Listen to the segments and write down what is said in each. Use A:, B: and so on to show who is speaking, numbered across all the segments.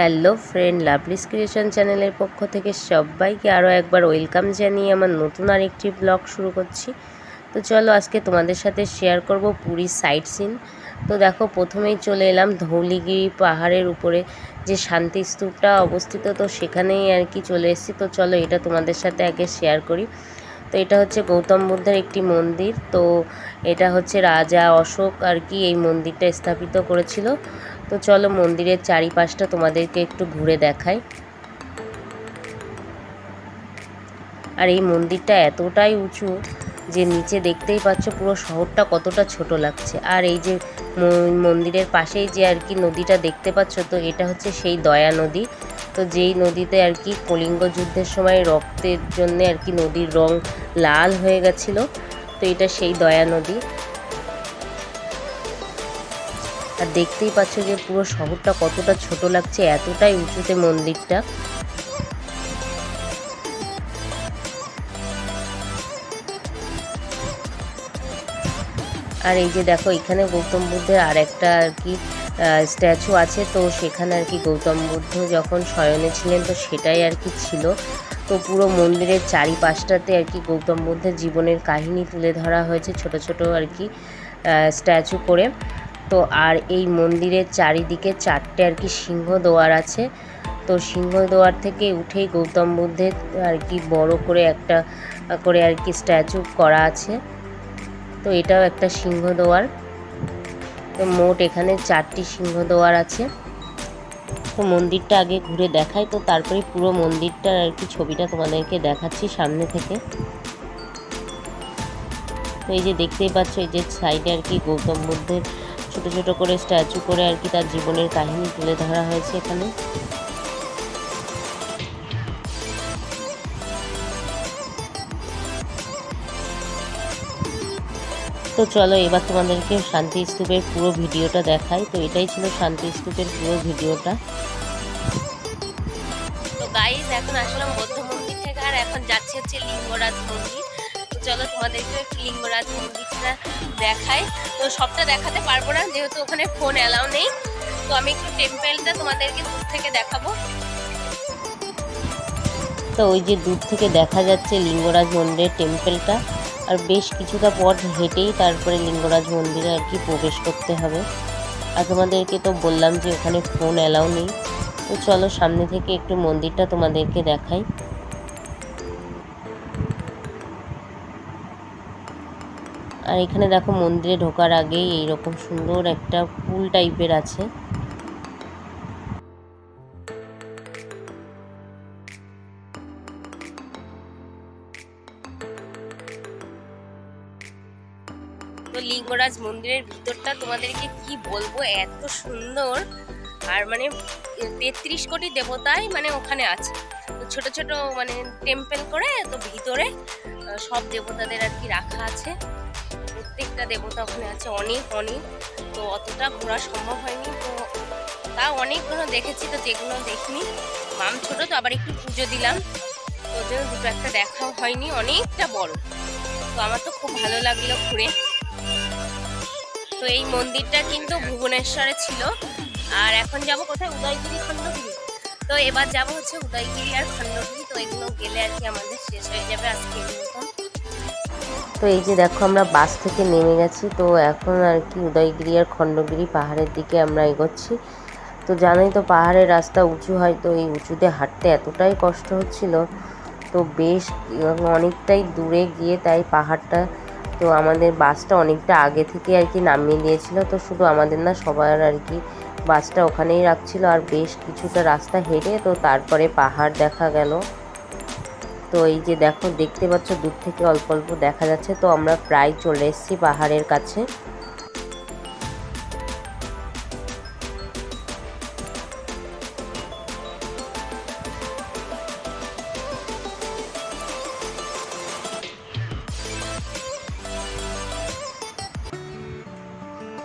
A: Hello friend, লাভলিস creation চ্যানেলের পক্ষ থেকে সবাইকে আরও একবার ওয়েলকাম জানিয়ে আমার নতুন আরেকটি ব্লগ শুরু করছি। তো চলো আজকে তোমাদের সাথে শেয়ার করব পুরীর সাইট সিন। তো দেখো, প্রথমেই চলে এলাম ধৌলিগিরি পাহাড়ের উপরে যে শান্তি স্তূপটা অবস্থিত, তো সেখানেই আর কি চলে এসেছি। তো চলো এটা তোমাদের সাথে আগে শেয়ার করি। তো এটা হচ্ছে গৌতম বুদ্ধের একটি মন্দির। তো এটা হচ্ছে রাজা অশোক আর কি এই মন্দিরটা স্থাপিত করেছিল। তো চলো মন্দিরের চারিপাশটা তোমাদেরকে একটু ঘুরে দেখাই। আর এই মন্দিরটা এতটাই উঁচু যে নিচে দেখতেই পাচ্ছ পুরো শহরটা কতটা ছোট লাগছে। আর এই যে মন্দিরের পাশেই যে আর কি নদীটা দেখতে পাচ্ছ তো এটা হচ্ছে সেই দয়া নদী। তো যেই নদীতে আর কি কলিঙ্গ যুদ্ধের সময় রক্তের জন্য আর কি নদীর রং লাল হয়ে গেছিল, তো এটা সেই দয়া নদী। আর দেখতেই পাচ্ছ যে পুরো শহরটা কতটা ছোট লাগছে, এতটাই উঁচুতে মন্দিরটা। আর এই যে দেখো, এখানে গৌতম বুদ্ধের আর একটা আর কি স্ট্যাচু আছে, তো সেখানে আর কি গৌতম বুদ্ধ যখন শয়নে ছিলেন, তো সেটাই আর কি ছিল। তো পুরো মন্দিরের চারিপাশটাতে আর কি গৌতম বুদ্ধের জীবনের কাহিনী তুলে ধরা হয়েছে ছোট ছোট আর কি স্ট্যাচু করে। তো আর এই মন্দিরের চারিদিকে চারটে আর কি সিংহ দোয়ার আছে। তো সিংহ দোয়ার থেকে উঠেই গৌতম বুদ্ধের আর কি বড় করে একটা, করে আর কি স্ট্যাচু করা আছে। তো এটাও একটা সিংহ দোয়ার। তো মোট এখানে চারটি সিংহ দোয়ার আছে। তো মন্দিরটা আগে ঘুরে দেখাই, তো তারপরে পুরো মন্দিরটার আর কি ছবিটা তোমাদেরকে দেখাচ্ছি সামনে থেকে। তো এই যে দেখতেই পাচ্ছ, এই যে সাইডে আর কি গৌতম বুদ্ধের ছোট ছোট করে স্ট্যাচু করে আর কি তার জীবনের কাহিনী তুলে ধরা হয়েছে এখানে। তো চলো, এবার তোমাদেরকে শান্তি স্তূপের পুরো ভিডিওটা দেখাই। তো এটাই ছিল শান্তি স্তূপের পুরো ভিডিওটা। তো গাইজ এখন আসলাম বৌদ্ধ মন্দির থেকে, আর এখন যাচ্ছে হচ্ছে লিঙ্গরাজ মন্দির। চলো তোমাদেরকে একটু লিঙ্গরাজ মন্দিরটা দেখাই। তো সবটা দেখাতে পারব না, যেহেতু ওখানে ফোন অ্যালাউ নেই। তো আমি একটু টেম্পেলটা তোমাদেরকে দূর থেকে দেখাবো। তো ওই যে দূর থেকে দেখা যাচ্ছে লিঙ্গরাজ মন্দিরের টেম্পেলটা আর বেশ কিছুটা পথ হেঁটেই তারপরে লিঙ্গরাজ মন্দিরে আর কি প্রবেশ করতে হবে। আর তোমাদেরকে তো বললাম যে ওখানে ফোন অ্যালাউ নেই। তো চলো সামনে থেকে একটু মন্দিরটা তোমাদেরকে দেখাই। আর এখানে দেখো মন্দিরে ঢোকার আগেই এইরকম সুন্দর একটা পুল টাইপের আছে। তো লিঙ্গরাজ মন্দিরের ভিতরটা তোমাদেরকে কি বলব? এত সুন্দর। আর মানে তেত্রিশ কোটি দেবতাই মানে ওখানে আছে। ছোট ছোট মানে টেম্পেল করে তো ভিতরে সব দেবতাদের আর কি রাখা আছে। প্রত্যেকটা দেবতা ওখানে আছে অনেক অনেক। তো অতটা ঘোরা সম্ভব হয়নি। তো তা অনেকগুলো দেখেছি, তো যেগুলো দেখিনি। মাম ছোট, তো আবার একটু পুজো দিলাম। তো জন্য দুটো একটা দেখাও হয়নি, অনেকটা বড়। তো আমার তো খুব ভালো লাগল ঘুরে। তো এই মন্দিরটা কিন্তু ভুবনেশ্বরে ছিল। আর এখন যাব কোথায়? উদয়গিরি খণ্ডগিরি। তো এবার যাব হচ্ছে উদয়গিরি আর খণ্ডগিরি। তো এগুলো গেলে আর কি আমাদের শেষ হয়ে যাবে আজকে তো এই যে দেখো আমরা বাস থেকে নেমে গেছি, তো এখন আর কি উদয়গিরি আর খণ্ডগিরি পাহাড়ের দিকে আমরা এগোচ্ছি। তো জানোই তো পাহাড়ের রাস্তা উঁচু হয়, তো এই উঁচুতে হাঁটতে এতটাই কষ্ট হচ্ছিল, তো বেশ অনেকটাই দূরে গিয়ে তাই পাহাড়টা, তো আমাদের বাসটা অনেকটা আগে থেকে আর কি নামিয়ে দিয়েছিল, তো শুধু আমাদের না, সবার আর কি বাসটা ওখানেই রাখছিল, আর বেশ কিছুটা রাস্তা হেঁটে তো তারপরে পাহাড় দেখা গেল। তো এই যে দেখো, দেখতে পাচ্ছ দূর থেকে অল্প অল্প দেখা যাচ্ছে। তো আমরা প্রায় চলে এসেছি পাহাড়ের কাছে।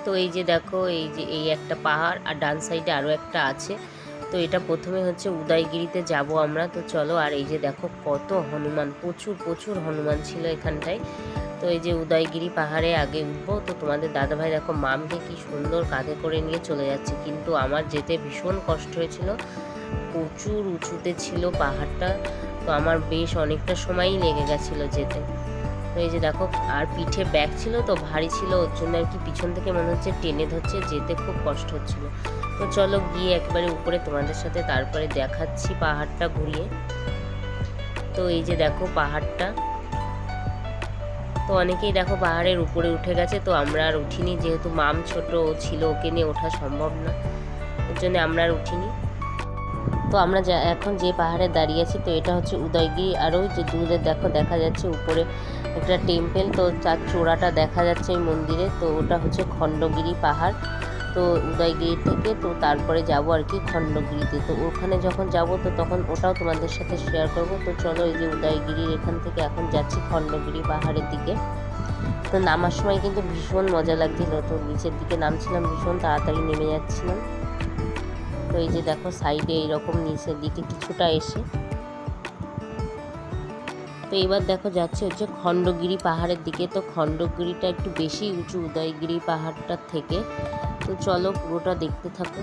A: তো এই যে দেখো, এই যে, এই একটা পাহাড়, আর ডান সাইডে আরও একটা আছে। তো এটা প্রথমে হচ্ছে উদয়গিরিতে যাব আমরা। তো চলো, আর এই যে দেখো কত হনুমান, প্রচুর প্রচুর হনুমান ছিল এখানটায়। তো এই যে উদয়গিরি পাহাড়ে আগে উঠবো। তো তোমাদের দাদাভাই দেখো মামকে কি সুন্দর কাঁধে করে নিয়ে চলে যাচ্ছে। কিন্তু আমার যেতে ভীষণ কষ্ট হয়েছিল। প্রচুর উঁচুতে ছিল পাহাড়টা। তো আমার বেশ অনেকটা সময়ই লেগে গেছিল যেতে। তো এই যে দেখো, আর পিঠে ব্যাগ ছিল তো ভারী ছিল। ওর জন্য আর কি পিছন থেকে মনে হচ্ছে টেনে ধরছে। যেতে খুব কষ্ট হচ্ছিল। তো চলো গিয়ে একবারে উপরে তোমাদের সাথে তারপরে দেখাচ্ছি পাহাড়টা ঘুরিয়ে। তো এই যে দেখো পাহাড়টা। তো অনেকেই দেখো পাহাড়ের উপরে উঠে গেছে, তো আমরা আর উঠিনি যেহেতু মাম ছোট ছিল, ওকে নিয়ে ওঠা সম্ভব না। ওর জন্য আমরা আর উঠিনি। তো আমরা যা, এখন যে পাহাড়ে দাঁড়িয়ে আছি, তো এটা হচ্ছে উদয়গিরি। আর ওই যে দূরে দেখো, দেখা যাচ্ছে উপরে একটা টেম্পেল, তো তার চূড়াটা দেখা যাচ্ছে এই মন্দিরে। তো ওটা হচ্ছে খণ্ডগিরি পাহাড়। তো উদয়গিরি থেকে, তো তারপরে যাব আর কি খণ্ডগিরিতে। তো ওখানে যখন যাব, তো তখন ওটাও তোমাদের সাথে শেয়ার করব। তো চলো এই যে উদয়গিরির এখান থেকে এখন যাচ্ছি খণ্ডগিরি পাহাড়ের দিকে। তো নামার সময় কিন্তু ভীষণ মজা লাগছিল। তো নিচের দিকে নামছিলাম ভীষণ, তাড়াতাড়ি নেমে যাচ্ছিলাম। তো এই যে দেখো, সাইডে এইরকম নিচের দিকে কিছুটা এসে। তো এবার দেখো যাচ্ছে হচ্ছে খণ্ডগিরি পাহাড়ের দিকে। তো খণ্ডগিরিটা একটু বেশি উঁচু, উদয়গিরি পাহাড়টার থেকে। তো চলো পুরোটা দেখতে থাকো।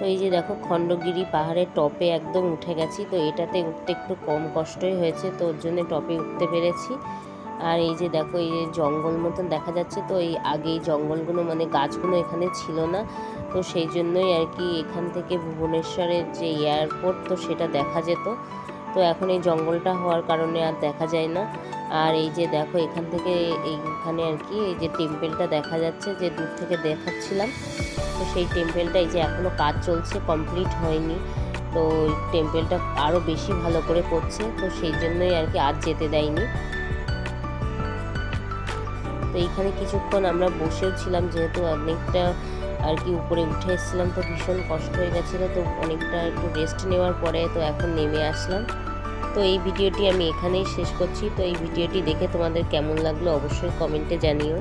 A: তো এই যে দেখো খণ্ডগিরি পাহাড়ের টপে একদম উঠে গেছি, তো এটাতে উঠতে একটু কম কষ্টই হয়েছে, তো ওর জন্য টপে উঠতে পেরেছি। আর এই যে দেখো, এই যে জঙ্গল মতন দেখা যাচ্ছে, তো এই আগে এই জঙ্গলগুলো মানে গাছগুলো এখানে ছিল না, তো সেই জন্যই আর কি এখান থেকে ভুবনেশ্বরের যে এয়ারপোর্ট, তো সেটা দেখা যেত। তো এখন এই জঙ্গলটা হওয়ার কারণে আর দেখা যায় না। আর এই যে দেখো, এখান থেকে এইখানে আর কি, এই যে টেম্পেলটা দেখা যাচ্ছে, যে দূর থেকে দেখাচ্ছিলাম। তো সেই টেম্পেলটা এই যে এখনও কাজ চলছে, কমপ্লিট হয়নি। তো টেম্পেলটা আরও বেশি ভালো করে করছে, তো সেই জন্যই আর কি আর যেতে দেয়নি। তো এইখানে কিছুক্ষণ আমরা বসেও ছিলাম, যেহেতু অনেকটা আর কি উপরে উঠে এসেছিলাম, তো ভীষণ কষ্ট হয়ে গেছিল, তো অনেকটা একটু রেস্ট নেওয়ার পরে তো এখন নেমে আসলাম। তো এই ভিডিওটি আমি এখানেই শেষ করছি। তো এই ভিডিওটি দেখে তোমাদের কেমন লাগল অবশ্যই কমেন্টে জানিও।